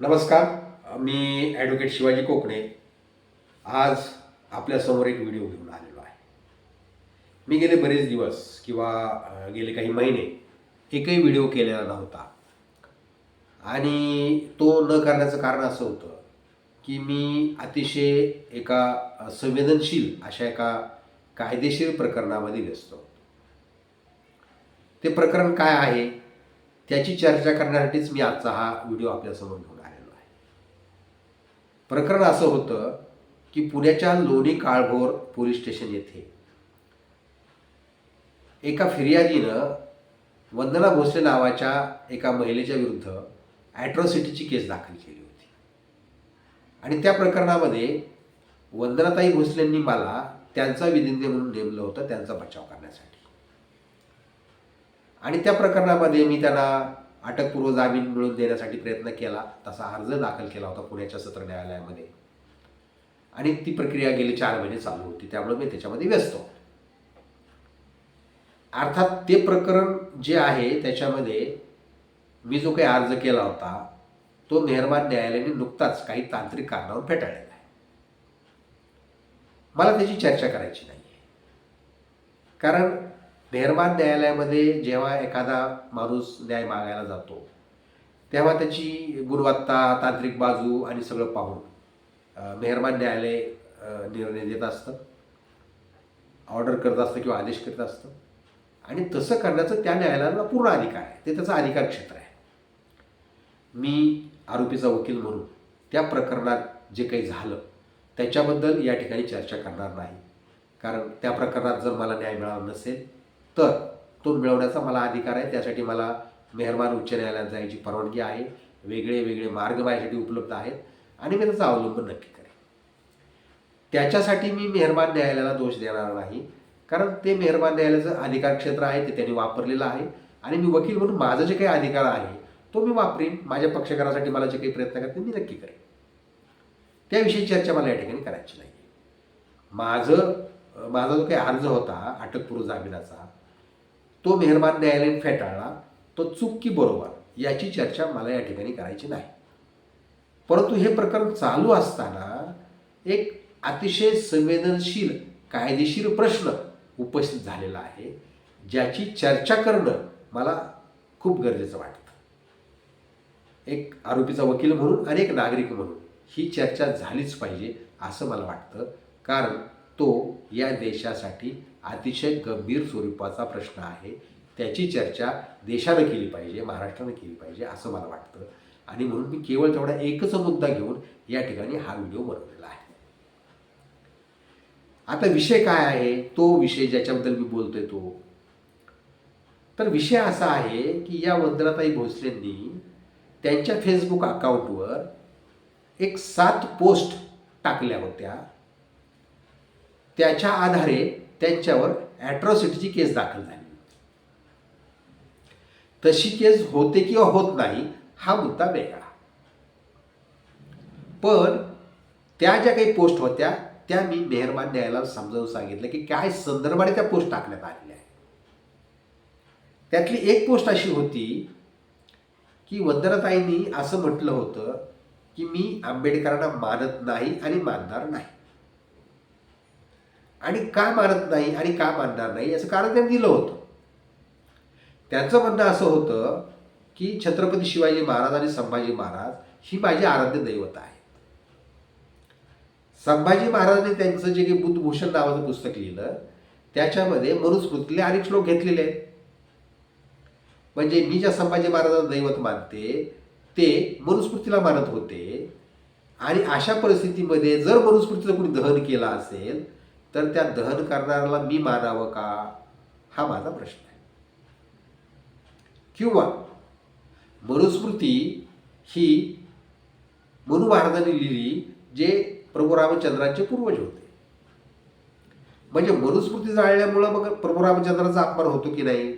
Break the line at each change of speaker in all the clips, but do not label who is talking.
नमस्कार मी ॲडव्होकेट शिवाजी कोकणे. आज आपल्यासमोर एक व्हिडिओ घेऊन आलेलो आहे. मी गेले बरेच दिवस किंवा गेले काही महिने एकही व्हिडिओ केलेला नव्हता. आणि तो न करण्याचं कारण असं होतं की मी अतिशय एका संवेदनशील अशा एका कायदेशीर प्रकरणामध्ये व्यस्त होतो. ते प्रकरण काय आहे त्याची चर्चा करण्यासाठीच मी आजचा हा व्हिडिओ आपल्यासमोर घेऊन प्रकरण असं होतं की पुण्याच्या लोणी काळभोर पोलीस स्टेशन येथे एका फिर्यादीनं वंदना भोसले नावाच्या एका महिलेच्या विरुद्ध ॲट्रॉसिटीची केस दाखल केली होती. आणि त्या प्रकरणामध्ये वंदनाताई भोसलेंनी मला त्यांचा विधिज्ञ म्हणून नेमलं होतं त्यांचा बचाव करण्यासाठी. आणि त्या प्रकरणामध्ये मी त्यांना अटकपूर्व जामीन मिळवून देण्यासाठी प्रयत्न केला तसा अर्ज दाखल केला होता पुण्याच्या सत्र न्यायालयामध्ये. आणि ती प्रक्रिया गेली चार महिने चालू होती त्यामुळे मी त्याच्यामध्ये व्यस्त होतो. अर्थात ते प्रकरण जे आहे त्याच्यामध्ये मी जो काही अर्ज केला होता तो मेहरबान न्यायालयाने नुकताच काही तांत्रिक कारणावर फेटाळलेला आहे. मला त्याची चर्चा करायची नाही कारण मेहरबान न्यायालयामध्ये जेव्हा एखादा माणूस न्याय मागायला जातो तेव्हा त्याची गुणवत्ता तांत्रिक बाजू आणि सगळं पाहून अ, मेहरबान न्यायालय निर्णय देत असतं ऑर्डर करत असतं किंवा आदेश करत असतं. आणि तसं करण्याचं त्या न्यायालयाला पूर्ण अधिकार आहे. ते त्याचं अधिकार क्षेत्र आहे. मी आरोपीचा वकील म्हणून त्या प्रकरणात जे काही झालं त्याच्याबद्दल या ठिकाणी चर्चा करणार नाही. कारण त्या प्रकरणात जर मला न्याय मिळाला नसेल तर तो मिळवण्याचा मला अधिकार आहे. त्यासाठी मला मेहरबान उच्च न्यायालयात जायची परवानगी आहे. वेगळे वेगळे मार्ग माझ्यासाठी उपलब्ध आहेत आणि मी त्याचा अवलंबन नक्की करेन. त्याच्यासाठी मी मेहरबान न्यायालयाला दोष देणार नाही. कारण ते मेहरबान न्यायालयाचं अधिकार क्षेत्र आहे ते त्यांनी वापरलेलं आहे. आणि मी वकील म्हणून माझं जे काही अधिकार आहे तो मी वापरेन. माझ्या पक्षकारासाठी मला जे काही प्रयत्न करते मी नक्की करेन. त्याविषयी चर्चा मला या ठिकाणी करायची नाही माझं माझा जो काही अर्ज होता अटकपूर्व जामिनाचा तो मेहरबान न्यायालयीन फेटाळला तो चूक की बरोबर याची चर्चा मला या ठिकाणी करायची नाही. परंतु हे प्रकरण चालू असताना एक अतिशय संवेदनशील कायदेशीर प्रश्न उपस्थित झालेला आहे ज्याची चर्चा करणं मला खूप गरजेचं वाटतं. एक आरोपीचा वकील म्हणून आणि एक नागरिक म्हणून ही चर्चा झालीच पाहिजे असं मला वाटतं कारण तो या देशासाठी अतिशय गंभीर स्वरूपाचा प्रश्न आहे. त्याची चर्चा देशानं केली पाहिजे महाराष्ट्रानं केली पाहिजे असं मला वाटतं. आणि म्हणून मी केवळ तेवढा एकच मुद्दा घेऊन या ठिकाणी हा व्हिडिओ बनवलेला आहे. आता विषय काय आहे? तो विषय ज्याच्याबद्दल मी बोलतोय तो. तर विषय असा आहे की या वंदनाताई भोसलेंनी त्यांच्या फेसबुक अकाउंटवर एक सात पोस्ट टाकल्या होत्या. त्याच्या आधारे त्यांच्यावर ॲट्रॉसिटीची केस दाखल झाली. तशी केस होते किंवा होत नाही हा मुद्दा वेगळा. पण त्या ज्या काही पोस्ट होत्या त्या मी मेहरबान न्यायालयाला समजावून सांगितलं की काय संदर्भाने त्या पोस्ट टाकण्यात आलेल्या आहेत. त्यातली एक पोस्ट अशी होती की वंदनाताईंनी असं म्हटलं होतं की मी आंबेडकरांना मानत नाही आणि मानणार नाही. आणि का मानत नाही आणि का मानणार नाही याचं कारण त्यांनी दिलं होतं. त्यांचं म्हणणं असं होतं की छत्रपती शिवाजी महाराज आणि संभाजी महाराज ही माझी आराध्य दैवत आहे संभाजी महाराजांनी त्यांचं जे काही बुद्धभूषण नावाचं पुस्तक लिहिलं त्याच्यामध्ये मनुस्मृतीले अनेक श्लोक घेतलेले आहेत. म्हणजे मी ज्या संभाजी महाराजांना दैवत मानते ते मनुस्मृतीला मानत होते. आणि अशा परिस्थितीमध्ये जर मनुस्मृतीचं कोणी दहन केलं असेल तर त्या दहन करणाऱ्याला मी मानावं का? हा माझा प्रश्न आहे. किंवा मनुस्मृती ही मनु महाराजांनी लिहिली जे प्रभू रामचंद्रांचे पूर्वज होते. म्हणजे मनुस्मृती जाळल्यामुळं मग प्रभू रामचंद्राचा अपमान होतो की नाही?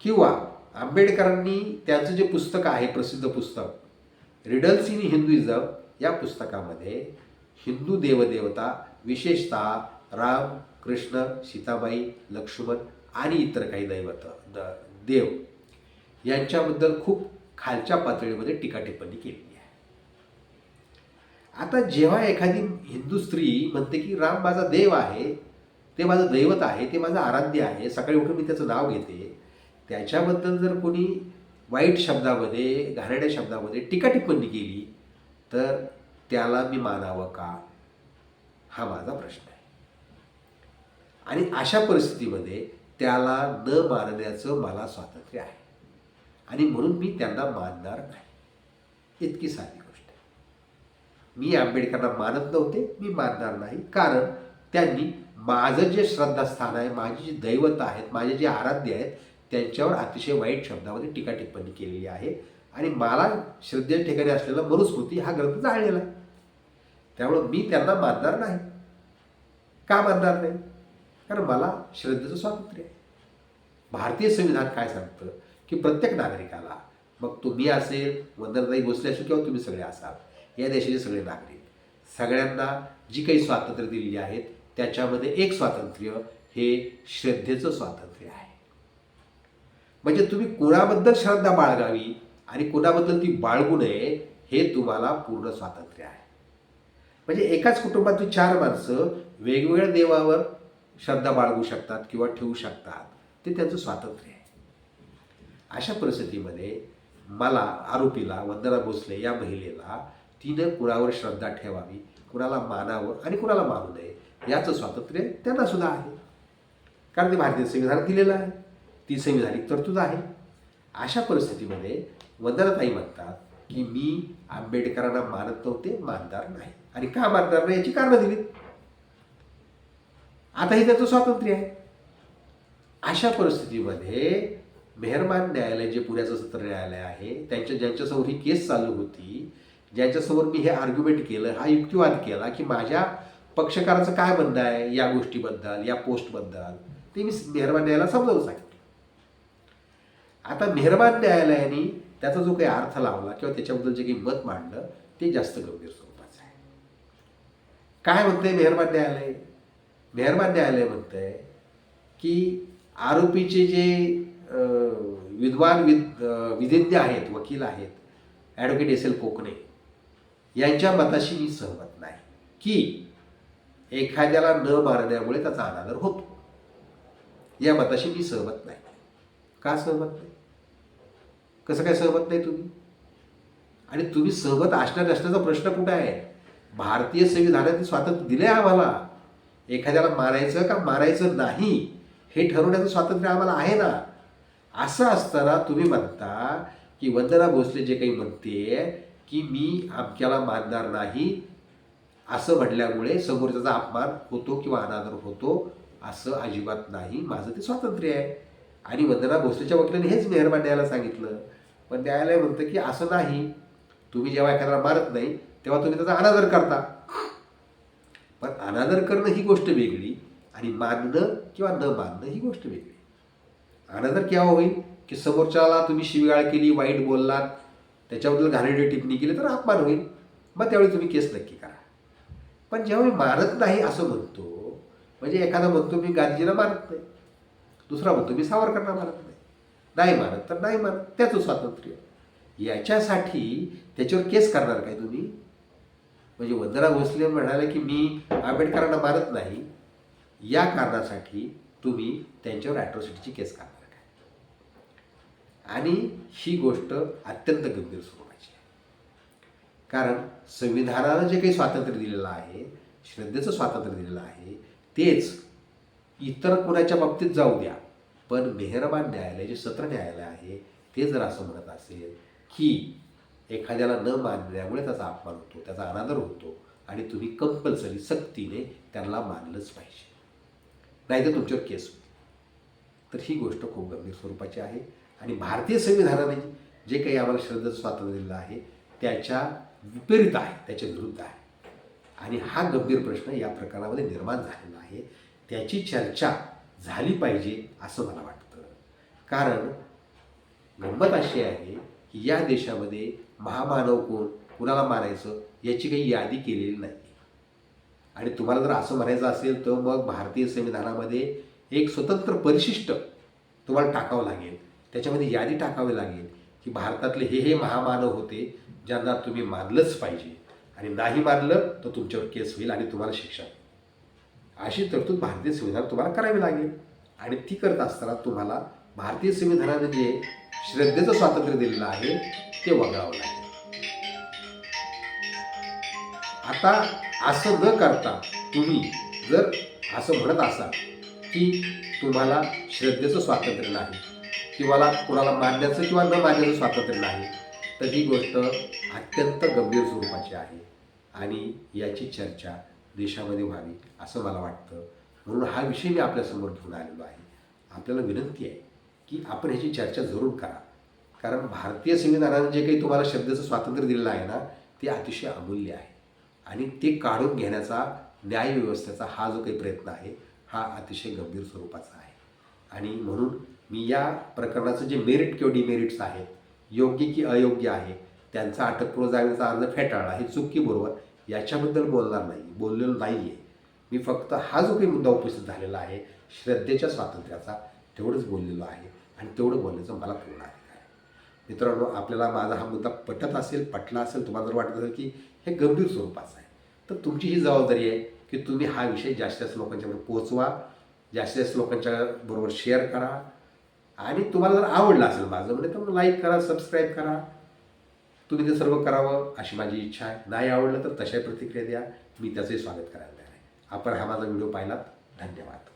किंवा आंबेडकरांनी त्यांचं जे पुस्तक आहे प्रसिद्ध पुस्तक रिडल्स इन हिंदुइझम या पुस्तकामध्ये हिंदू देवदेवता विशेषतः राम कृष्ण सीताबाई लक्ष्मण आणि इतर काही दैवत द देव यांच्याबद्दल खूप खालच्या पातळीमध्ये टीका टिप्पणी केलेली आहे. आता जेव्हा एखादी हिंदू स्त्री म्हणते की राम माझा देव आहे ते माझं दैवत आहे ते माझं आराध्य आहे सकाळी उठून मी त्याचं नाव घेते त्याच्याबद्दल जर कोणी वाईट शब्दामध्ये घाराड्या शब्दामध्ये टीका टिप्पणी केली तर त्याला मी मानावं का? हा माझा प्रश्न आहे. आणि अशा परिस्थितीमध्ये त्याला न मानण्याचं मला स्वातंत्र्य आहे. आणि म्हणून मी त्यांना मानणार नाही. इतकी साधी गोष्ट आहे. मी आंबेडकरांना मानत नव्हते मी मानणार नाही. कारण त्यांनी माझं जे श्रद्धास्थान आहे माझी जी दैवत आहेत माझे जे आराध्य आहेत त्यांच्यावर अतिशय वाईट शब्दामध्ये टीका टिप्पणी केलेली आहे. आणि मला श्रद्धेच्या ठिकाणी असलेला मनुस्मृती हा ग्रंथ जाळलेला आहे. त्यामुळं मी त्यांना मानणार नाही. का मानणार नाही? कारण मला श्रद्धेचं स्वातंत्र्य आहे. भारतीय संविधान काय सांगतं? की प्रत्येक नागरिकाला मग तुम्ही असेल वंदनताई भोसले असेल किंवा तुम्ही सगळे असाल या देशाचे सगळे नागरिक सगळ्यांना जी काही स्वातंत्र्य दिलेली आहेत त्याच्यामध्ये एक स्वातंत्र्य हे श्रद्धेचं स्वातंत्र्य आहे. म्हणजे तुम्ही कुणाबद्दल श्रद्धा बाळगावी आणि कुणाबद्दल ती बाळगू नये हे तुम्हाला पूर्ण स्वातंत्र्य आहे. म्हणजे एकाच कुटुंबातून चार माणसं वेगवेगळ्या देवावर श्रद्धा बाळगू शकतात किंवा ठेवू शकतात. ते त्यांचं स्वातंत्र्य आहे. अशा परिस्थितीमध्ये मला आरोपीला वंदना भोसले या महिलेला तिनं कुणावर श्रद्धा ठेवावी कुणाला मानावं आणि कुणाला मानू नये याचं स्वातंत्र्य त्यांना सुद्धा आहे. कारण ते भारतीय संविधान दिलेलं आहे. ती संविधानिक तरतूद आहे. अशा परिस्थितीमध्ये वंदनाताई म्हणतात की मी आंबेडकरांना मानत नव्हते मानदार नाही. आणि का मानणार नाही? याची कारणं दिली आताही त्याचं स्वातंत्र्य आहे. अशा परिस्थितीमध्ये मेहरबान न्यायालय जे पुण्याचं सत्र न्यायालय आहे त्यांच्या ज्यांच्यासमोर ही केस चालू होती ज्यांच्यासमोर मी हे आर्ग्युमेंट केलं हा युक्तिवाद केला की माझ्या पक्षकाराचं काय म्हणणं आहे या गोष्टीबद्दल या पोस्टबद्दल ते मी मेहरबान न्यायालयाला समजावून सांगितलं. आता मेहरबान न्यायालयाने त्याचा जो काही अर्थ लावला किंवा त्याच्याबद्दल जे काही मत मांडलं ते जास्त गंभीर स्वरूपाचं काय म्हणते मेहरबान न्यायालय मेहरबान न्यायालय म्हणतंय की आरोपीचे जे विद्वान विद विधिज्ञ आहेत वकील आहेत ॲडव्होकेट एस एल कोकणे यांच्या मताशी मी सहमत नाही की एखाद्याला न मारण्यामुळे त्याचा अनादर होतो. या मताशी मी सहमत नाही. का सहमत नाही? कसं काय सहमत नाही तुम्ही? आणि तुम्ही सहमत असणार नसण्याचा प्रश्न कुठं आहे? भारतीय संविधानाने स्वातंत्र्य दिले आम्हाला. एखाद्याला मारायचं का मारायचं नाही हे ठरवण्याचं स्वातंत्र्य आम्हाला आहे ना. असं असताना तुम्ही म्हणता की वंदना भोसले जे काही म्हणते की मी आमच्याला मानणार नाही असं म्हटल्यामुळे समोरच्याचा अपमान होतो किंवा अनादर होतो असं अजिबात नाही. माझं ते स्वातंत्र्य आहे. आणि वंदना भोसलेच्या वकिलांनी हेच मेहरबान न्यायालयाला सांगितलं. पण न्यायालय म्हणतं की असं नाही. तुम्ही जेव्हा एखाद्याला मारत नाही तेव्हा तुम्ही त्याचा अनादर करता. पण अनादर करणं ही गोष्ट वेगळी आणि मानणं किंवा न मानणं ही गोष्ट वेगळी. अनादर केव्हा होईल? की समोरच्याला तुम्ही शिवीगाळ केली वाईट बोललात त्याच्याबद्दल घाणेरडी टिप्पणी केली तर अपमान होईल. मग त्यावेळी तुम्ही केस नक्की करा. पण जेव्हा मी मानत नाही असं म्हणतो म्हणजे एखादा म्हणतो मी गांधीजीला मानत नाही. दुसरा म्हणतो मी सावरकरांना मानत नाही. नाही मानत तर नाही मानत. त्याचं स्वातंत्र्य. याच्यासाठी त्याच्यावर केस करणार काय तुम्ही? म्हणजे वंदना भोसले म्हणाले की मी आंबेडकरांना मारत नाही. या कारणासाठी तुम्ही त्यांच्यावर ॲट्रॉसिटीची केस करणार काय आणि ही गोष्ट अत्यंत गंभीर स्वरूपाची आहे. कारण संविधानानं जे काही स्वातंत्र्य दिलेलं आहे श्रद्धेचं स्वातंत्र्य दिलेलं आहे तेच इतर कुणाच्या बाबतीत जाऊ द्या पण मेहरबान न्यायालय जे सत्र न्यायालय आहे ते जर असं म्हणत असेल की एखाद्याला न मानल्यामुळे त्याचा अपमान होतो त्याचा अनादर होतो आणि तुम्ही कंपल्सरी सक्तीने त्यांना मानलंच पाहिजे. नाही तर तुमच्यावर केस होईल. तर ही गोष्ट खूप गंभीर स्वरूपाची आहे. आणि भारतीय संविधानाने जे काही आम्हाला श्रद्धा स्वातंत्र्य दिलं आहे त्याच्या विपरीत आहे त्याच्या विरुद्ध आहे. आणि हा गंभीर प्रश्न या प्रकरणामध्ये निर्माण झालेला आहे. त्याची चर्चा झाली पाहिजे असं मला वाटतं. कारण गंमत अशी आहे की या देशामध्ये महामानव कोण? कुणाला मारायचं? याची काही यादी केलेली नाही. आणि तुम्हाला जर असं म्हणायचं असेल तर मग भारतीय संविधानामध्ये एक स्वतंत्र परिशिष्ट तुम्हाला टाकावं लागेल. त्याच्यामध्ये यादी टाकावी लागेल की भारतातले हे हे महामानव होते ज्यांना तुम्ही मानलंच पाहिजे. आणि नाही मानलं तर तुमच्यावर केस होईल आणि तुम्हाला शिक्षा होईल. अशी तरतूद भारतीय संविधान तुम्हाला करावी लागेल. आणि ती करत असताना तुम्हाला भारतीय संविधानाने जे श्रद्धेचं स्वातंत्र्य दिलेलं आहे ते वगळावं लागेल. आता असं न करता तुम्ही जर असं म्हणत असाल की तुम्हाला श्रद्धेचं स्वातंत्र्य नाही किंवा कुणाला मानण्याचं किंवा न मानण्याचं स्वातंत्र्य नाही तर ही गोष्ट अत्यंत गंभीर स्वरूपाची आहे आणि याची चर्चा देशामध्ये व्हावी असं मला वाटतं. म्हणून हा विषय मी आपल्यासमोर घेऊन आलेलो आहे. आपल्याला विनंती आहे की आपण ह्याची चर्चा जरूर करा. कारण भारतीय संविधानाने जे काही तुम्हाला शब्दाचं स्वातंत्र्य दिलेलं आहे ना ते अतिशय अमूल्य आहे. आणि ते काढून घेण्याचा न्यायव्यवस्थेचा हा जो काही प्रयत्न आहे हा अतिशय गंभीर स्वरूपाचा आहे. आणि म्हणून मी या प्रकरणाचं जे मेरिट किंवा डिमेरिट्स आहेत योग्य की अयोग्य आहे त्यांचा अटकपूर्व जागेचा अर्ज फेटाळला हे चुकी बरोबर याच्याबद्दल बोलणार नाही बोललेलो नाही आहे मी फक्त हा जो काही मुद्दा उपस्थित झालेला आहे श्रद्धेच्या स्वातंत्र्याचा तेवढंच बोललेलो आहे आणि तेवढं बोलण्याचं मला पूर्ण आहे. मित्रांनो आपल्याला माझा हा मुद्दा पटत असेल पटला असेल तुम्हाला जर वाटत असेल की हे गंभीर स्वरूपाचं आहे तर तुमची ही जबाबदारी आहे की तुम्ही हा विषय जास्तीत जास्त लोकांच्याकडे पोहोचवा जास्तीत जास्त लोकांच्या बरोबर शेअर करा. आणि तुम्हाला जर आवडलं असेल माझं म्हणजे तर लाईक करा सबस्क्राईब करा. तुम्ही ते सर्व करावं अशी माझी इच्छा आहे. नाही आवडलं तर तशाही प्रतिक्रिया द्या. मी त्याचंही स्वागत करायला तयार आहे. आपण हा माझा व्हिडिओ पाहिलात. धन्यवाद.